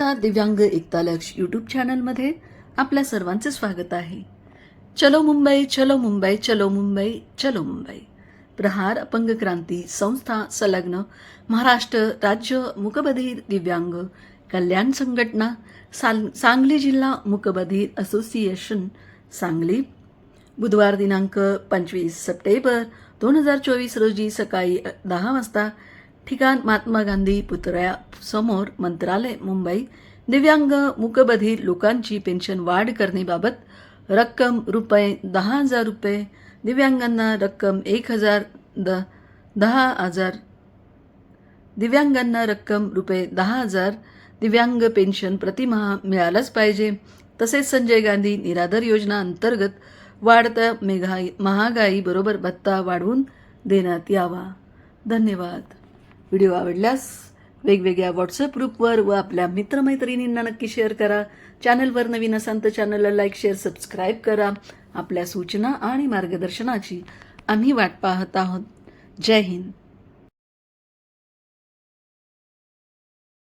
दिव्यांग एकता लक्ष यूट्यूब चॅनलमध्ये आपल्या सर्वांचे स्वागत आहे. चलो मुंबई चलो मुंबई चलो मुंबई चलो मुंबई. प्रहार अपंग क्रांती संस्था संलग्न महाराष्ट्र राज्य मुकबधीर दिव्यांग कल्याण संघटना सांगली जिल्हा मुकबधीर असोसिएशन सांगली. बुधवार दिनांक पंचवीस सप्टेंबर दोन हजार चोवीस रोजी सकाळी दहा वाजता ठिकाण महात्मा गांधी पुतळ्या समोर मंत्रालय मुंबई दिव्यांग मूकबधीर लोकांची पेन्शन वाढ करण्याबाबत रक्कम रुपये दहा हजार रुपये दिव्यांगांना रक्कम एक हजार द दहा हजार दिव्यांगांना रक्कम रुपये दहा हजार दिव्यांग पेन्शन प्रतिमहा मिळालंच पाहिजे तसेच संजय गांधी निराधार योजना अंतर्गत वाढत्या मेघाई महागाईबरोबर भत्ता वाढवून देण्यात यावा धन्यवाद व्हिडिओ आवडल्यास वेगवेगळ्या व्हॉट्सअप ग्रुपवर व आपल्या मित्रमैत्रिणींना नक्की शेअर करा. चॅनलवर नवीन असाल तर चॅनलला लाईक शेअर सबस्क्राईब करा. आपल्या सूचना आणि मार्गदर्शनाची आम्ही वाट पाहत आहोत. जय हिंद.